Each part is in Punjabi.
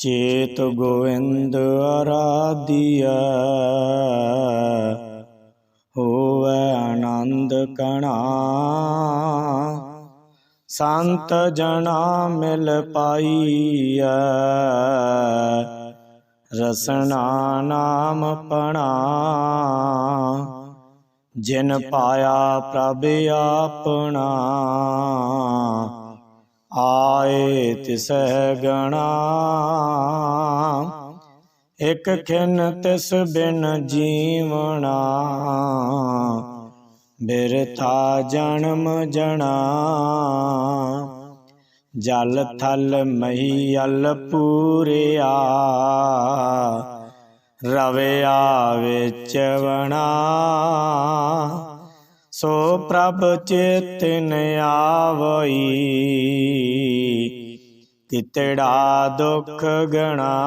ਚੇਤ ਗੋਵਿੰਦ ਆਰਾਧਿਆ। ਹੋਵੇ ਆਨੰਦ ਕਣਾ। ਸੰਤ ਜਣਾ ਮਿਲ ਪਾਈਐ। ਰਸਨਾ ਨਾਮ ਪਣਾ। ਜਿਨ ਪਾਇਆ ਪ੍ਰਭ ਆਪਣਾ। ਆਏ ਤਿਸਹਿ ਗਣਾ। ਇਕ ਖਿਨ ਤਿਸ ਬਿਨ ਜੀਵਣਾ। ਬਿਰਥਾ ਜਨਮ ਜਣਾ। ਜਲ ਥਲ ਮਹੀਲ ਪੂਰਿਆ। ਰਵਿਆ ਵਿੱਚ ਵਣਾ ਸੋ ਪ੍ਰਭ ਚੇਤਨ ਆਵਈ। ਕਿਤੜਾ ਦੁਖ ਗਣਾ।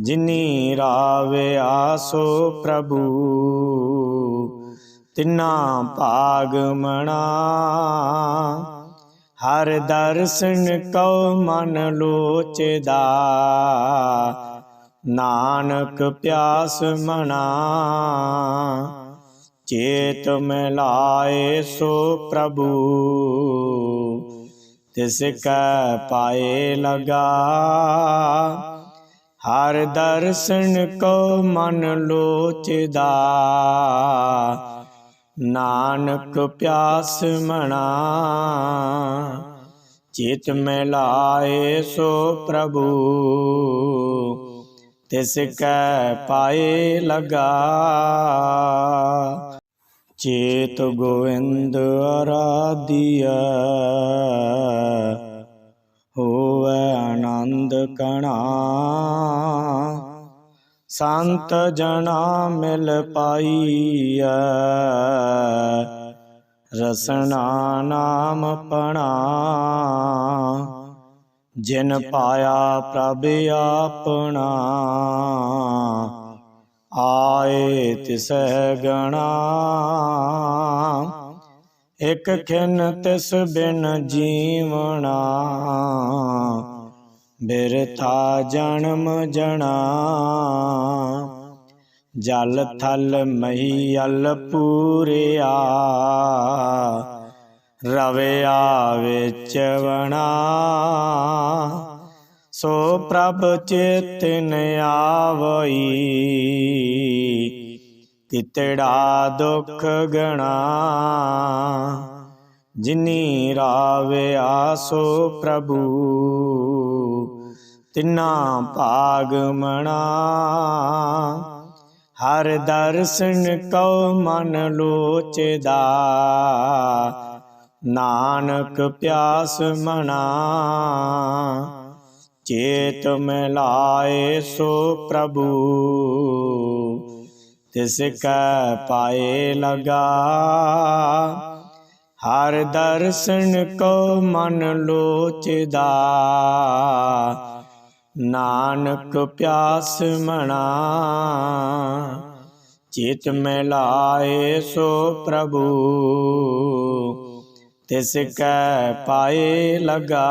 ਜਿਨੀ ਰਾਵਿਆ ਸੋ ਪ੍ਰਭੂ, ਤਿਨਾ ਭਾਗ ਮਣਾ। ਹਰ ਦਰਸ਼ਨ ਕਉ ਮਨ ਲੋਚਦਾ, ਨਾਨਕ ਪਿਆਸ ਮਣਾ। ਚੇਤ ਮਿਲਾਏ ਸੋ ਪ੍ਰਭੂ। ਤਿਸ ਕੈ ਪਾਏ ਲਗਾ। ਹਰ ਦਰਸ਼ਨ ਕੋ ਮਨ ਲੋਚਦਾ। ਨਾਨਕ ਪਿਆਸ ਮਣਾ ਚਿਤ ਮਿਲਾਏ ਸੋ ਪ੍ਰਭੂ। ਤਿਸ ਕੈ ਪਾਏ ਲਗਾ। ਚੇਤ ਗੋਵਿੰਦ ਆਰਾਧਿਆ, ਹੋਵੇ ਆਨੰਦ ਕਣਾ। ਸੰਤ ਜਨਾ ਮਿਲ ਪਾਈਐ, ਰਸਨਾ ਨਾਮ ਪਣਾ। ਜਿਨ ਪਾਇਆ ਪ੍ਰਭ ਆਪਣਾ ਆਏ ਤਿਸਹਿ ਗਣਾ। ਇਕ ਖਿਨ ਤਿਸ ਬਿਨ ਜੀਵਣਾ। ਬਿਰਥਾ ਜਨਮ ਜਣਾ। ਜਲ ਥਲ ਮਹੀਲ ਪੂਰਿਆ। ਰਵਿਆ ਵਿੱਚ ਵਣਾ। ਸੋ ਪ੍ਰਭ ਚੇਤਨ ਆਵਈ। ਕਿਤੜਾ ਦੁਖ ਗਣਾ। ਜਿਨੀ ਰਾਵਿਆ ਸੋ ਪ੍ਰਭੂ, ਤਿਨਾ ਭਾਗ ਮਣਾ। ਹਰ ਦਰਸ਼ਨ ਕਉ ਮਨ ਲੋਚਦਾ, ਨਾਨਕ ਪਿਆਸ ਮਣਾ। ਚੇਤ ਮਿਲਾਏ ਸੋ ਪ੍ਰਭੂ। ਤਿਸ ਕੈ ਪਾਏ ਲਗਾ। ਹਰ ਦਰਸ਼ਨ ਕੋ ਮਨ ਲੋਚਦਾ। ਨਾਨਕ ਪਿਆਸ ਮਣਾ ਚਿਤ ਮਿਲਾਏ ਸੋ ਪ੍ਰਭੂ। ਤਿਸ ਕੈ ਪਾਏ ਲਗਾ।